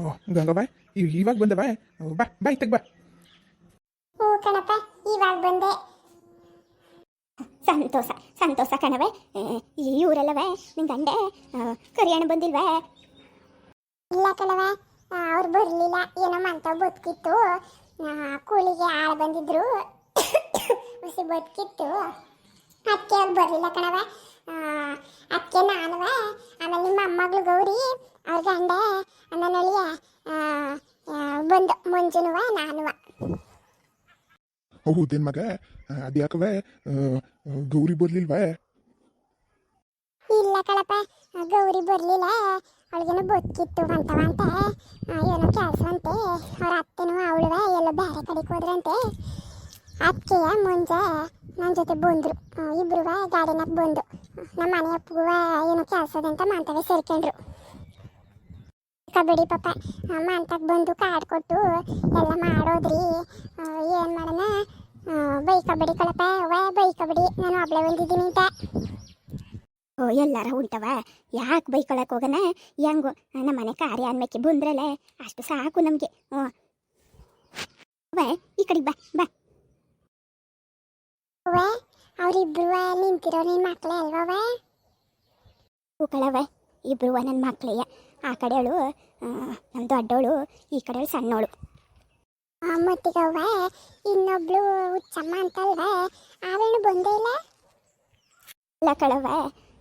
ಓ ಗಂಗವ್ವ ಇವ್- ಇವಾಗ ಬಂದವ ಬಾ ಬಾ ಇತ್ತಗ್ ಬಾ. ಓ ಕಣಪ್ಪ ಇವಾಗ ಬಂದೆ. ಸಂತೋಷ ಸಂತೋಷ ಕಣವೆ ಊರಲ್ಲವೇ ನಿನ್ ಗಂಡೆ ಕರಿಯಣ್ಣ ಬಂದಿಲ್ವೇ? ಇಲ್ಲ ಕಣವ ಅವ್ರು ಬರಲಿಲ್ಲ. ಏನೋ ಮಂತ ಬದುಕಿತ್ತು. ಆ, ಕೂಲಿಗೆ ಆಳು ಬಂದಿದ್ರು. ಬದುಕಿತ್ತು. ಅದಕ್ಕೆ ಅವ್ರು ಬರಲಿಲ್ಲ ಕಣವ ಅದಕ್ಕೆ ನಾನುವ ಆಮೇಲೆ ನಿಮ್ಮ ಅಮ್ಮಗಳು ಗೌರಿ ಅವ್ರ ಗಂಡ ನನ್ನಳಿಯ ಬಂದು ಮಂಜುನುವ ನಾನುವ. ಹೌದೇನ್ ಮಗ ಅದ್ಯಾಕವ ಗೌರಿ ಬರ್ಲಿಲ್ವಾ? ಇಲ್ಲ ಕಣಪ್ಪ ಗೌರಿ ಬರಲಿಲ್ಲ. ಅವಳಿಗೇನು ಬದುಕಿತ್ತು ಅಂತವಂತೆ ಅಂತ ಏನೋ ಕೆಲಸ ಅಂತೆ ಅವ್ರ ಅತ್ತೆನೂ ಅವಳುವ ಎಲ್ಲ ಬೇರೆ ಕಡೆಗೆ ಹೋದ್ರಂತೆ. ಅದಕ್ಕೆಯ ಮುಂಜೆ ನನ್ನ ಜೊತೆ ಬಂದರು. ಇಬ್ಬರು ಗಾಡಿನಾಗ ಬಂದು. ನಮ್ಮ ಮನೆ ಅಪ್ಪಗುವ ಏನೋ ಕೆಲಸದಂತ ಮಂತವೇ ಸೇರ್ಕೊಂಡ್ರು. ಕಬಡ್ಡಿ ಪಾಪ. ಅಂತ ಬಂದು ಕಾರ್ಡ್ ಕೊಟ್ಟು ಎಲ್ಲ ಮಾಡೋದ್ರಿ. ಏನು ಮಾಡೋಣ ಬೈ ಕಬಡ್ಡಿ ಕಳಪ. ವ ಬೈ ಕಬಡ್ಡಿ ನಾನು ಒಬ್ಳೆ ಬಂದಿದ್ದೀನಿ ಅಂತ ಓ, ಎಲ್ಲಾರ ಉಂಟವ? ಯಾಕೆ ಬೈಕೊಳಕ್ಕೆ ಹೋಗನ? ಹೆಂಗು? ನಮ್ಮ ಮನೆ ಕಾರ್ಯ ಅನ್ಮೇಕೆ ಬಂದ್ರಲ್ಲೇ? ಅಷ್ಟು ಸಾಕು ನಮಗೆ. ಹ್ಞೂ ಈ ಕಡೆಗೆ ಬಾ ಬಾ. ಅವ್ವೆ ಅವರಿಬ್ರು ನಿಂತಿರೋ ನಿನ್ ಮಕ್ಳೇ ಅಲ್ವವೆ ಹೂಕಳವೆ ಇಬ್ರು ನನ್ನ ಮಕ್ಳೆಯ. ಆ ಕಡೆಯವಳು ನಮ್ಮ ದೊಡ್ಡವಳು ಈ ಕಡೆಯವಳು ಸಣ್ಣವಳು ಮತ್ತಿಗವ್ವೆ ಇನ್ನೊಬ್ಳು ಹುಚ್ಚಮ್ಮ ಅಂತಲ್ವೇ? ಆವೇನು ಬಂದೇ ಇಲ್ಲ? ಇಲ್ಲ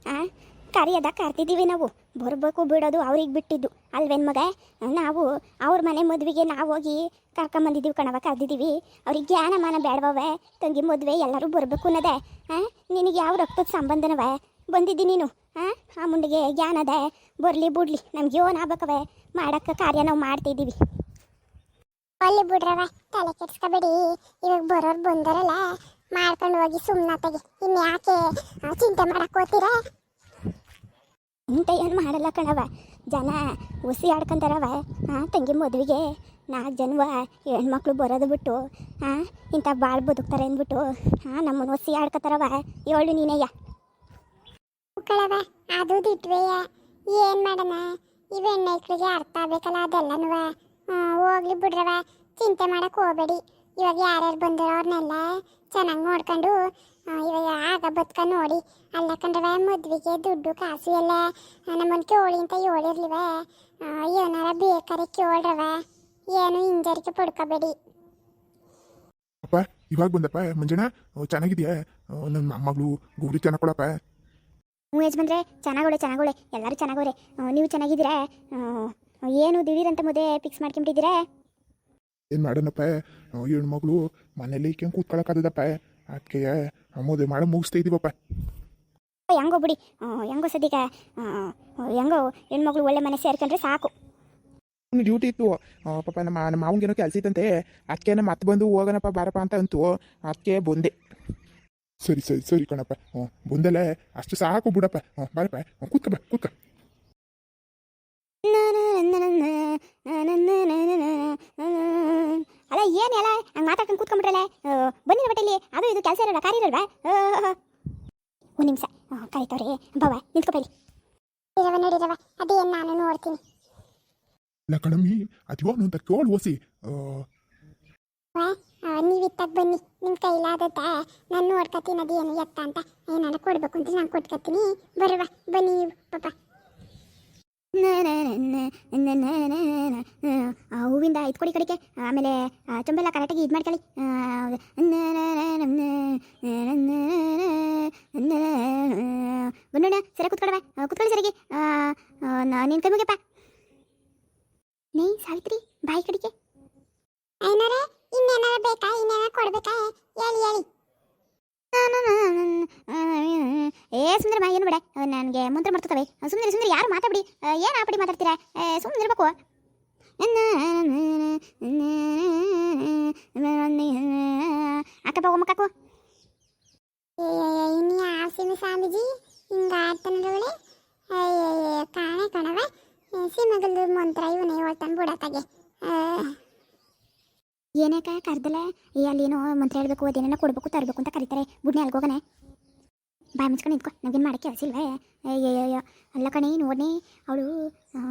ಆ, ಕರಿಯದ ಕರ್ತಿದ್ದೀವಿ ನಾವು. ಬರ್ಬೇಕು ಬಿಡೋದು ಅವ್ರಿಗೆ ಬಿಟ್ಟಿದ್ದು. ಅಲ್ವೇನು ಮಗ? ನಾವು ಅವ್ರ ಮನೆ ಮದುವೆಗೆ ನಾವು ಹೋಗಿ ಕರ್ಕೊಂಬಂದಿದ್ದೀವಿ ಕಣವ ಕರೆದಿದ್ದೀವಿ. ಅವ್ರಿಗೆ ಜ್ಞಾನ, ಮಾನ ಬೇಡವವೆ ತಂಗಿ ಮದುವೆ, ಎಲ್ಲರೂ ಬರಬೇಕು ಅನ್ನೋದೇ. ಹಾಂ ನಿನಗೆ ಯಾವ ರಕ್ತದ ಸಂಬಂಧನವೇ ಬಂದಿದ್ದಿ ನೀನು? ಹಾಂ ಆ ಮುಂಡಿಗೆ ಜ್ಞಾನ ಅದೇ. ಬರಲಿ ಬಿಡ್ಲಿ, ನಮ್ಗೆ ಯೋನ್ ಆಗ್ಬೇಕವೆ ಮಾಡೋಕ್ಕೆ ಕಾರ್ಯ ನಾವು ಮಾಡ್ತಿದ್ದೀವಿ. ಅಲ್ಲಿ ಬಿಡ್ರವ ತಲೆ ಕೆಡ್ಸ್ಕೊಬೇಡಿ. ಇವಾಗ ಬರೋರು ಬಂದರಲ್ಲ, ಮಾಡ್ಕೊಂಡು ಹೋಗಿ ಸುಮ್ಮನಾತಾಗಿ ಇನ್ನು ಯಾಕೆ ಚಿಂತೆ ಮಾಡಕ್ಕೆ ಹೋಗ್ತೀರಾ? ಇಂಥ ಏನು ಮಾಡಲ್ಲ ಕಣವ ಜನ ಹುಸಿ ಆಡ್ಕೊಂತಾರವ ಹಾಂ ತಂಗಿ ಮದುವೆಗೆ ನಾಲ್ಕು ಜನವ ಹೆಣ್ಮಕ್ಳು ಬರೋದು ಬಿಟ್ಟು ಹಾಂ ಇಂಥ ಭಾಳ ಬದುಕ್ತಾರೆ ಅಂದ್ಬಿಟ್ಟು ಹಾಂ ನಮ್ಮನ್ನು ಹುಸಿ ಆಡ್ಕೊತಾರವ ಹೇಳು ನೀನಯ್ಯ. ಮಕ್ಕಳವ ಅದು ದಿಟ್ವೆಯ. ಏನು ಮಾಡೋಣ ಈ ಹೆಣ್ಣೈಕ್ಳಿಗೆ ಅರ್ಥ ಆಗ್ಬೇಕಲ್ಲ ಅದೆಲ್ಲನೂ ಹೋಗ್ಲಿ ಬಿಡ್ರವ ಚಿಂತೆ ಮಾಡಕ್ಕೆ ಹೋಗ್ಬೇಡಿ. ಇವಾಗ ಯಾರ್ಯಾರು ಬಂದಿರೋ ಅವ್ರನ್ನೆಲ್ಲ ಚೆನ್ನಾಗಿ ನೋಡ್ಕೊಂಡು ಇವಾಗ ಆಗ ಬದುಕ ನೋಡಿ ಅಲ್ಲ ಕಂಡ್ರವ ಮದ್ವೆಗೆ ದುಡ್ಡು ಕಾಸು ಎಲ್ಲ ನಮ್ಮನ್ನ ಕೇಳಿ ಅಂತ ಹೇಳಿರ್ಲಿವ. ಏನಾರ ಬೇಕಾರೆ ಕೇಳ್ರವ. ಏನು ಹಿಂಜರಿಕೆ ಪಡ್ಕೋಬೇಡಿ. ಅಪ್ಪ ಇವಾಗ ಬಂದಪ್ಪ ಮಂಜಣ್ಣ ಚೆನ್ನಾಗಿದ್ಯಾ? ನನ್ನ ಮೊಮ್ಮಗಳು ಗೌರಿ ಚೆನ್ನಾಗಿ ಕೊಡಪ್ಪ. ಹ್ಞೂ ಬಂದ್ರೆ ಚೆನ್ನಾಗೋಳೆ ಚೆನ್ನಾಗೋಳೆ ಎಲ್ಲರೂ ಚೆನ್ನಾಗವ್ರೆ ಆ, ನೀವು ಚೆನ್ನಾಗಿದ್ದೀರಾ? ಏನು ದಿಢೀರಂತ ಮದುವೆ ಫಿಕ್ಸ್ ಮಾಡ್ಕೊಂಬಿಟ್ಟಿದ್ದೀರಾ? ಏನು ಮಾಡೋಣಪ್ಪ? ಹೆಣ್ಮಗಳು ಮನೇಲಿ ಕೆಂಗೆ ಕೂತ್ಕೊಳಕ್ಕಾದದಪ್ಪ ಅದಕ್ಕೆ ಮದುವೆ ಮಾಡಿ ಮುಗಿಸ್ತಾ ಇದೀವಪ್ಪ ಹೆಂಗೋ ಬಿಡಿ ಹೆಂಗೋ ಸದ್ಯಕ್ಕೆ ಹೆಂಗೋ ಹೆಣ್ಮಗಳು ಒಳ್ಳೆ ಮನೆ ಸೇರ್ಕೊಂಡ್ರೆ ಸಾಕು ಡ್ಯೂಟಿ ಇತ್ತು ಪಾಪ ನಮ್ಮ ನಮ್ಮ ಮಾವಂಗೇನೋ ಕೆಲಸ ಇತ್ತಂತೆ ಅದಕ್ಕೆ ನಮ್ಮ ಮತ್ತೆ ಬಂದು ಹೋಗೋಣಪ್ಪ ಬಾರಪ್ಪ ಅಂತ ಅಂತು ಅದಕ್ಕೆ ಬಂದೆ ಸರಿ ಸರಿ ಸರಿ ಕಣಪ್ಪ ಹ್ಞೂ ಬಂದಲ್ಲ ಅಷ್ಟು ಸಾಕು ಬಿಡಪ್ಪ ಹ್ಞೂ ಬಾರಪ್ಪ ಕೂತ್ಕ ಬಾ ಕೂತ್ಕ ಅಲ್ಲ ಎಲ್ಲ ಹಂಗೆ ಮಾತಾಡ್ಕೊಂಡು ಕೂತ್ಕೊಂಡ್ಬಿಟ್ರಲ್ಲ? ಬಂದಿರ ಬಟ್ಟೆಲಿ ಅದು ಇದು ಕೆಲಸ ಇರಲ್ಲ ಕಾರ್ಯ ಇರಲ್ವಾ? ಒಂದು ನಿಮಿಷ. ಕರಿತವ್ರೆ ಬವ ನಿಂತ್ಕೊಬೇಡಿ ಇರವ ನಡೀರವ ಅದೇನು ನಾನು ನೋಡ್ತೀನಿ. ಇಲ್ಲ ಕಣಮ್ಮಿ ಅದು ಅಂತ ಕೇಳು ಓಸಿ. ನೀವು ಇತ್ತಾಗ ಬನ್ನಿ. ನಿಮ್ಮ ಕೈಲಾದತ್ತ ನಾನು ನೋಡ್ಕೊತೀನಿ ಅದೇನು ಎತ್ತ ಅಂತ ಏನಾರ ಕೊಡ್ಬೇಕು ಅಂತ ನಾನು ಕೊಟ್ಕೊತೀನಿ ಬರುವ ಬನ್ನಿ ನೀವು ಪಾಪ ಹೂವಿಂದ ಇದು ಕೊಡಿ ಕಡಿಕೆ ಆಮೇಲೆ ತುಂಬೆಲ್ಲ ಕರೆಕ್ಟಾಗಿ ಇದು ಮಾಡ್ಕೊಳ್ಳಿ ಬನ್ನೋಣ ಸರಿ ಕುತ್ಕೊಡವೆ ಕುತ್ಕೊಳ್ಳಿ ಸರಿಗೆ ನಿನ್ ಕೈ ಮುಗಿಯಪ್ಪ ನೈ ಸಾವಿತ್ರಿ ಬಾಯಿ ಕಡಿಕೆ ಏನಾರ ಇನ್ನೇನಾರ ಬೇಕಾ ಇನ್ನೇನಾರ ಕೊಡ್ಬೇಕಾ ಹೇಳಿ ಹೇಳಿ ಏ ಸುಂದರ ಮಾ ಏನು ಬಿಡೆ. ನನಗೆ ಮಂತ್ರ ಮಾಡ್ತವೆ ಸುಂದರಿ ಸುಂದರಿ ಯಾರು ಮಾತಾಡ್ಬಿಡಿ. ಏನು ಆಪಡಿ ಮಾತಾಡ್ತೀರಾ? ಸುಮ್ಮನೆ ಇರ್ಬೇಕು. ಅಕ್ಕ ಹೋಗೋ ಮಕ್ಕಳು ಇನ್ನು ಯಾವ ಸೀಮೆ ಸ್ವಾಮೀಜಿ? ಹಿಂಗ ಆಡ್ತಾನವಳೆ ಕಾಣೆ ಕಣವ ಸೀಮೆಗಲ್ದು ಮಂತ್ರ ಇವನೇ ಹೇಳ್ತಾನೆ ಬಿಡತ್ತಾಗೆ. ಏನಕ್ಕ ಕರ್ದಲ್ಲ ಏ ಅಲ್ಲೇನೋ ಮಂತ್ರ ಹೇಳಬೇಕು, ಅದೇನೇನೋ ಕೊಡಬೇಕು, ತರಬೇಕು ಅಂತ ಕರೀತಾರೆ. ಬುಡ್ನೆ ಅಲ್ಗೋಗನೆ ಬಾಯ್ ಮುಚ್ಕೊಂಡು ನಿಂತ್ಕೊ. ನಮಗೇನು ಏನು ಕೆಲಸ ಇಲ್ವೇ? ಅಯ್ಯೋ ಅಲ್ಲ ಕಣೆ, ನೋಡ್ನೆ, ಅವಳು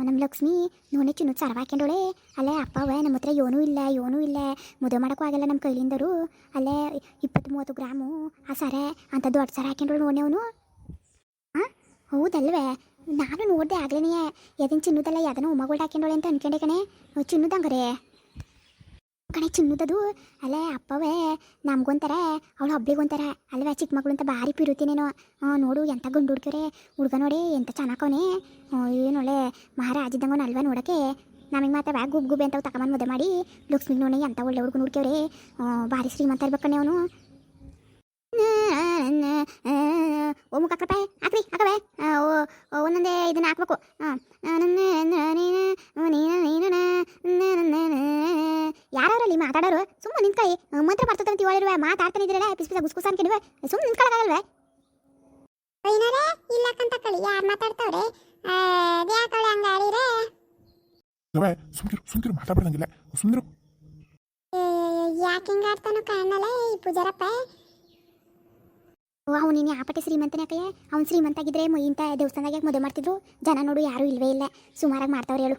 ನಮ್ಮ ಲಕ್ಷ್ಮಿ ನೋನೆ ಚುನ್ನು ಸರ್ವ ಹಾಕ್ಯಂಡೋಳೆ ಅಲ್ಲೇ ಅಪ್ಪವೇ, ನಮ್ಮ ಹತ್ರ ಏನೂ ಇಲ್ಲ ಏನೂ ಇಲ್ಲ. ಮದುವೆ ಮಾಡೋಕ್ಕೂ ಆಗಲ್ಲ ನಮ್ಮ ಕೈಲಿಂದರು ಅಲ್ಲೇ ಇಪ್ಪತ್ತು ಮೂವತ್ತು ಗ್ರಾಮು, ಆ ಸರ, ಅಂತ ದೊಡ್ಡ ಸರ ಹಾಕ್ಯಂಡೋಳು ನೋಡಿ ಅವನು. ಹಾಂ ಹೌದಲ್ವೇ? ನಾನು ನೋಡಿದೆ ಆಗ್ಲೇ ಎದಿನ ಚಿನ್ನದಲ್ಲ, ಯಾವ್ದನ ಉಮ್ಮಗಳು ಹಾಕ್ಯಂಡೋಳೆ ಅಂತ ಅನ್ಕೊಂಡೆ ಕಣೆ. ಚಿನ್ನದಂಗರೇ ಕಣೆ ಚಿನ್ನದದು. ಅಲ್ಲೇ ಅಪ್ಪವೇ ನಮ್ಗೊಂತಾರ ಅವಳು ಹಬ್ಳಿಗೊಂತಾರ ಅಲ್ವೇ ಚಿಕ್ಕ ಮಗಳು ಅಂತ ಭಾರಿ ಪಿರುತ್ತೀನೇನೋ ನೋಡು ಎಂಥ ಗಂಡು ಹುಡ್ಕರೆ ಹುಡ್ಗ ನೋಡಿ ಎಂಥ ಏನು ಏನೊಳ್ಳೆ ಮಹಾರಾಜ ಇದ್ದಂಗವನ ಅಲ್ವಾ ನೋಡೋಕ್ಕೆ. ನಮಗೆ ಮಾತ್ರ ಗುಬ್ ಗುಬ್ಬೆ ಅಂತ ತಗೊಂಬಂದು ಮದುವೆ ಮಾಡಿ, ಲಕ್ಷ್ಮಿಗೆ ನೋಡಿ ಎಂಥ ಒಳ್ಳೆ ಹುಡುಗನ ಹುಡ್ಕ್ಯವ್ರೆ ಭಾರಿ ಶ್ರೀಮಂತ ಇರ್ಬೇಕಣ್ಣೆ ಅವನು. ಓ ಮುಖ ಹಾಕ್ರಪ್ಪ ಹಾಕ್ರಿ ಹಾಕವೆ ಒಂದೊಂದೇ ಇದನ್ನ ಹಾಕ್ಬೇಕು ಯಾರಲ್ಲಿ ಮಾತಾಡೋರು ಸುಮ್ಮನೆ ನಿಂತ್ಕೊಳ್ಳಿ ಮಂತ್ರ ಬರ್ತದೆ ಅಂತ ಹೇಳಿರುವೆ ಮಾತಾಡ್ತಾನೆ ಇದ್ರಲ್ಲ ಪಿಸ್ ಪಿಸ ಗುಸ್ಗುಸ ಅನ್ಕೊಂಡಿವೆ ಸುಮ್ಮನೆ ನಿಂತ್ಕೊಳ್ಳೋಕ್ಕಾಗಲ್ವೇ ಯಾರು ಮಾತಾಡ್ತಾವ್ರೆ ಸುಮ್ಕಿರು ಸುಮ್ಕಿರು ಮಾತಾಡ್ಬಾರ್ದಂಗಿಲ್ಲ ಸುಂದರು ಯಾಕೆ ಹಿಂಗ ಆಡ್ತಾನೋ ಕಾಣಲ್ಲ ಈ ಪೂಜಾರಪ್ಪ ಅವ್ನು ನೀನು ಆಪಟ್ಟೆ ಶ್ರೀಮಂತನೇ ಯಾಕಯ್ಯ ಅವ್ನು ಶ್ರೀಮಂತ ಆಗಿದ್ರೆ ಮ- ಇಂಥ ದೇವಸ್ಥಾನದಾಗ ಯಾಕೆ ಮದುವೆ ಮಾಡ್ತಿದ್ರು? ಜನ ನೋಡು, ಯಾರೂ ಇಲ್ವೇ ಇಲ್ಲ. ಸುಮಾರಾಗಿ ಮಾಡ್ತಾವ್ರಿ ಹೇಳು.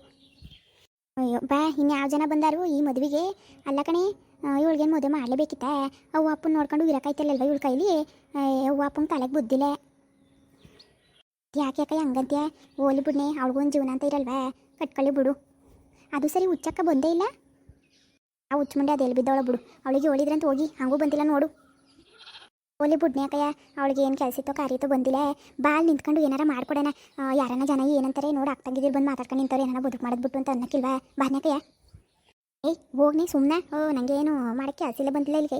ಅಯ್ಯೋ, ಬಾ ಇನ್ನು ಯಾವ ಜನ ಬಂದಾರು ಈ ಮದುವೆಗೆ? ಅಲ್ಲ ಕಣೆ ಇವಳಿಗೇನು ಮದುವೆ ಮಾಡಲೇಬೇಕಿತ್ತ? ಅವ್ವ ಅಪ್ಪನ ನೋಡ್ಕೊಂಡು ಇರಕಾಯ್ತಲ್ಲಲ್ವ ಇವಳ ಕೈಲಿ? ಅವ್ವ ಅಪ್ಪನ ತಲೆಗೆ ಬುದ್ಧಿಲ್ಲ. ಯಾಕೆ ಯಾಕೆ ಹಂಗಂತ್ಯ? ಓಲಿ ಬಿಡ್ನೆ ಅವಳಿಗೊಂದು ಜೀವನ ಅಂತ ಇರಲ್ವಾ? ಕಟ್ಕೊಳ್ಳಿ ಬಿಡು. ಅದು ಸರಿ ಹುಚ್ಚಕ್ಕ ಬಂದೇ ಇಲ್ಲ? ಆ ಹುಚ್ಚ ಮುಂಡೆ ಅದೆಲ್ಲಿ ಬಿದ್ದವಳ ಬಿಡು. ಅವಳಿಗೆ ಓಳಿದ್ರಂತ ಹೋಗಿ, ಹಂಗೂ ಬಂದಿಲ್ಲ ನೋಡು. ಓಲಿ ಬುಡ್ನೆ ಅಕ್ಕಯ್ಯ ಅವಳಿಗೆ ಏನು ಕೆಲಸ ಇತ್ತೋ ಕಾರ್ಯತ್ತೋ ಬಂದಿಲ್ಲ. ಬಾಲ್ ನಿಂತ್ಕೊಂಡು ಏನಾರ ಮಾಡ್ಕೊಡೋಣ. ಯಾರನ್ನ ಜನ ಏನಂತಾರೆ ನೋಡಿ ಆಗ್ತಂಗಿದ್ರು ಬಂದು ಮಾತಾಡ್ಕೊಂಡು ನಿಂತವ್ರು ಏನಾರ ಬದುಕು ಮಾಡಿದ್ಬಿಟ್ಟು ಅಂತ ಅನ್ನಕ್ಕಿಲ್ವಾ? ಬಾನ್ಯಾಕಯ್ಯ ಏಯ್, ಹೋಗ್ನಿ ಸುಮ್ಮನೆ ಓ ನನಗೆ ಏನು ಮಾಡೋಕ್ಕೆ ಕೆಲಸ ಬಂದಿಲ್ಲ ಇಲ್ಲಿಗೆ.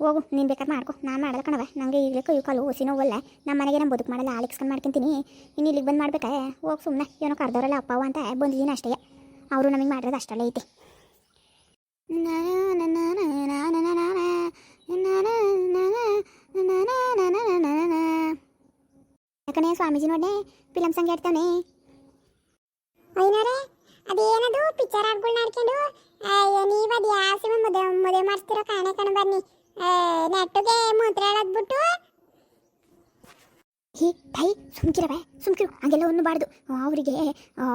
ಹೋಗು, ನೀನು ಬೇಕಾದ್ರೆ ಮಾಡ್ಕೊ. ನಾನು ಮಾಡಲ್ಲ ಕಣವ ನನಗೆ ಈಗಲೇ ಕೈ ಕಾಲು ಓಸಿ ನೋವಲ್ಲ. ನಮ್ಮ ಮನೆಗೆ ನಾನು ಬದುಕು ಮಾಡಲ್ಲ ಆಲಿಕ್ಸ್ಕೊಂಡು ಮಾಡ್ಕೊಂತೀನಿ. ಇನ್ನು ಇಲ್ಲಿಗೆ ಬಂದು ಮಾಡ್ಬೇಕಾ? ಹೋಗಿ ಸುಮ್ಮನೆ ಏನೋ ಅಪ್ಪ ಅಪ್ಪವ ಅಂತ ಬಂದಿದ್ದೀನಿ ಅಷ್ಟೇ. ಅವರು ನಮಗೆ ಮಾಡಿರೋದು ಅಷ್ಟಲ್ಲ ಐತೆ. ಯಾಕಣೆ ಸ್ವಾಮೀಜಿ ನೋಡ್ನೆ ಫಿಲಮ್ ಸಂಗ್ ಹೇಳ್ತಾನೆ ಐನರೇ ಅದೇನದು ಪಿಕ್ಚರ್ ಹಾಡ್ಗಳು ಆಡ್ಕೊಂಡು ನೀವು ಅದು ಯಾವ ಸಿನಿಮಾ ಮದುವೆ ಮದುವೆ ಮಾಡಿಸ್ತಿರೋ ಕಾಣೆ ಕಣ ಬನ್ನಿ. ನೆಟ್ಟಿಗೆ ಮೂತ್ರ ಹೇಳದ್ಬಿಟ್ಟು ಹೇ ಟೈ ಸುಮ್ಕಿರವೆ ಸುಮ್ಕಿರು, ಹಂಗೆಲ್ಲ ಉಣ್ಣಬಾರ್ದು ಅವರಿಗೆ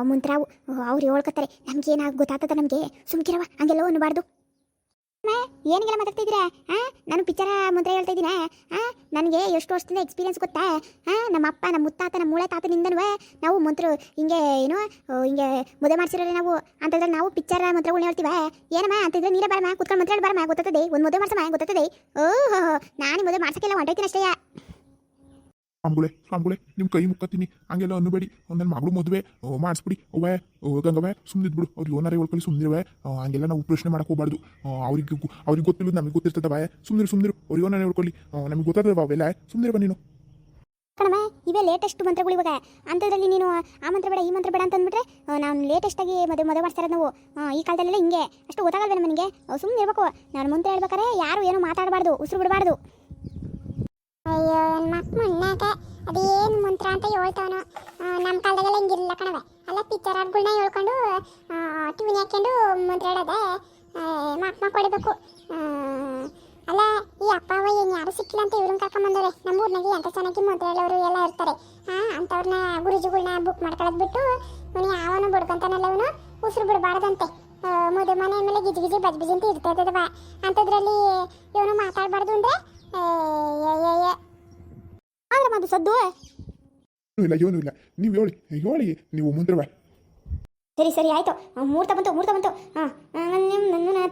ಮುಂತ್ರಾವು ಅವ್ರು ಹೇಳ್ಕೊತಾರೆ ನಮ್ಗೆ ಏನಾಗ ಗೊತ್ತಾಗ್ತದೆ ನಮಗೆ? ಸುಮ್ಕಿರವ ಹಂಗೆಲ್ಲ ಉಣ್ಣಬಾರ್ದು ಏನಿಗೆಲ್ಲ ಮಾತಾಡ್ತಿದ್ದೀರಾ? ಹಾ ನಾನು ಪಿಕ್ಚರ ಮುದ್ರೆ ಹೇಳ್ತಾ ಇದ್ದೀನ? ಹಾ ನನಗೆ ಎಷ್ಟು ವರ್ಷದಿಂದ ಎಕ್ಸ್ಪೀರಿಯನ್ಸ್ ಗೊತ್ತಾ? ಹಾ ನಮ್ಮ ಅಪ್ಪ, ನಮ್ಮ ಮುತ್ತಾತ, ನಮ್ಮ ಮೂಳೆ ತಾತನಿಂದನೂ ನಾವು ಮಂತ್ರ, ಹಿಂಗೆ, ಏನು ಹಿಂಗೆ ಮದುವೆ ಮಾಡ್ಸಿರೋರೆ ನಾವು. ಅಂತಂದ್ರೆ ನಾವು ಪಿಕ್ಚರ ಮಂತ್ರಗಳನ್ನ ಹೇಳ್ತೀವ? ಏನಮ್ಮ ಅಂತಿದ್ರೆ ನೀರೇ ಬರಮ್ಮ, ಕುತ್ಕೊಂಡು ಮಂತ್ರ ಬರಮ್ಮ ಗೊತ್ತದೆ ಒಂದು ಮದುವೆ ಮಾಡ್ಸಮ್ಮ ಗೊತ್ತದೆ ಓಹೋ ನಾನು ಮದುವೆ ಮಾಡ್ಸಕ್ಕೆಲ್ಲ ಹೊಂಟೋಯ್ತೀನಿ ಅಷ್ಟೇ. ಸ್ವಾಮಿಗಳೇ ಸ್ವಾಮಿಗಳೇ ನಿಮ್ಮ ಕೈ ಮುಕ್ಕತ್ತೀನಿ ಹಂಗೆಲ್ಲ ಅನ್ನಬೇಡಿ. ನನ್ನ ಮಗಳು ಮದುವೆ. ಮಾಡಿಸ್ಬಿಡಿ. ಅವ್ವೆ ಗಂಗವೆ ಸುಮ್ಮನಿದ್ಬಿಡು ಅವ್ರಿಗೆ ಓನಾರೇ ಹೇಳ್ಕೊಳ್ಳಿ ಸುಮ್ಮನಿರುವೆ ಹಂಗೆಲ್ಲ ನಾವು ಪ್ರಶ್ನೆ ಮಾಡಕ್ಕೆ ಹೋಗ್ಬಾರ್ದು. ಅವ್ರಿಗೆ ಅವ್ರಿಗೆ ಗೊತ್ತಿಲ್ಲ ನಮಗೆ ಗೊತ್ತಿರ್ತದವ ಸುಮ್ಮನಿರು ಸುಮ್ಮನಿರು ಅವ್ರಿಗೆ ಓನಾರೇ ಹೇಳ್ಕೊಳ್ಳಿ ನಮಗೆ ಗೊತ್ತಾದವ ಅವೆಲ್ಲ. ಸುಮ್ಮನಿರವ ನೀನು. ಕಣಮ್ಮ ಇವೇ ಲೇಟೆಸ್ಟ್ ಮಂತ್ರಗಳು ಇವಾಗ. ಅಂಥದ್ರಲ್ಲಿ ನೀನು, ಆ ಮಂತ್ರ ಬೇಡ, ಈ ಮಂತ್ರ ಬೇಡ ಅಂತ ಅಂದ್ಬಿಟ್ರೆ ನಾವು ಲೇಟೆಸ್ಟಾಗಿ ಮದುವೆ ಮದುವೆ ಮಾಡ್ತಾರೆ ನಾವು. ಈ ಕಾಲದಲ್ಲೆಲ್ಲ ಹಿಂಗೆ. ಅಷ್ಟು ಗೊತ್ತಾಗಲ್ಲ ನಮಗೆ ಸುಮ್ಮನೆ ಇರಬೇಕು ನಾನು ಮುಂದೆ ಹೇಳ್ಬೇಕಾರೆ ಯಾರು ಏನು ಮಾತಾಡಬಾರ್ದು, ಉಸಿರು ಬಿಡಬಾರ್ದು. ಅಯ್ಯೋ ನನ್ನ ಮಕ್ಕ ಮಣ್ಣಾಗ ಅದೇನು ಮಂತ್ರ ಅಂತ ಹೇಳ್ತಾವನು. ನಮ್ಮ ಕಾಲದಾಗೆಲ್ಲ ಹಿಂಗಿರಲಿಲ್ಲ ಕಣವೆ ಅಲ್ಲ ಪಿಕ್ಚರ್ ಹಾಡ್ಗಳ್ನ ಹೇಳ್ಕೊಂಡು ಟಿವಿನ ಹಾಕ್ಕೊಂಡು ಮಂತ್ರ ಹೇಳೋದೆ ಮಕ್ ಮಕ್ ಅಲ್ಲ, ಈ ಅಪ್ಪ ಅವ ಏನು ಯಾರು ಸಿಕ್ಕಿಲ್ಲ ಅಂತ ಇವ್ರನ್ನ ಕರ್ಕೊಂಬಂದವ್ರೆ ನಮ್ಮ ಊರಿನಾಗೆ ಎಂಥ ಚೆನ್ನಾಗಿ ಮಂತ್ರ ಎಲ್ಲ ಇರ್ತಾರೆ. ಹಾಂ ಅಂಥವ್ರನ್ನ ಗುರುಜಿಗಳನ್ನ ಬುಕ್ ಮಾಡ್ಕೊಳ್ಳೋದು ಬಿಟ್ಟು, ಇವನು ಯಾವನು ಬಡ್ಕೊಂತಾನಲ್ಲ ಇವನು. ಉಸಿರು ಬಿಡಬಾರ್ದಂತೆ. ಮೊದಲು ಮನೆ ಮೇಲೆ ಗಿಜಿ ಗಿಜಿ ಬಜ್ ಬಜಿ ಅಂತ ಇರ್ತಾ ಇದ್ದದವ ಅಂಥದ್ರಲ್ಲಿ ಇವನು ಮಾತಾಡಬಾರ್ದು ಅಂದರೆ ಅದು ಸದ್ದು? ಏನೂ ಇಲ್ಲ ಏನೂ ಇಲ್ಲ. ನೀವು ಹೇಳಿ ಹೇಳಿ ನೀವು ಮುಂದಿರುವೆ. ಸರಿ ಸರಿ ಆಯ್ತು. ಮೂರ್ತ ಬಂತು ಮೂರ್ತ ಬಂತು. ಹಾಂ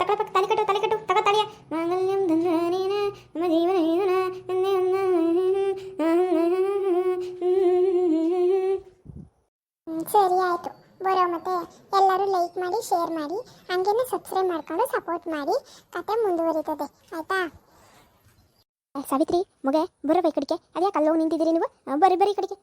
ತಗಳ ತಲೆ ಕಟ್ಟು ತಲೆ ಕಟ್ಟು ತಗ ಧನ್ವನೇನ ನಮ್ಮ ಜೀವನ ಸರಿ ಆಯ್ತು. ಬರೋ ಮತ್ತೆ ಎಲ್ಲರೂ ಲೈಕ್ ಮಾಡಿ ಶೇರ್ ಮಾಡಿ ಹಂಗೇನೆ ಸಬ್ಸ್ಕ್ರೈಬ್ ಮಾಡ್ಕೊಂಡು ಸಪೋರ್ಟ್ ಮಾಡಿ. ಕತೆ ಮುಂದುವರಿತದೆ ಆಯ್ತಾ? ಸಾವಿತ್ರಿ ಮಗ ಬರೋ ಬೈ ಕಡಿಕೆ ಅದ್ಯಾಕೆ ಅಲ್ಲೋಗಿ ನಿಂತಿದ್ದೀರಿ ನೀವು? ಬರೀ ಬರ್ರಿ ಈ ಕಡೆಗೆ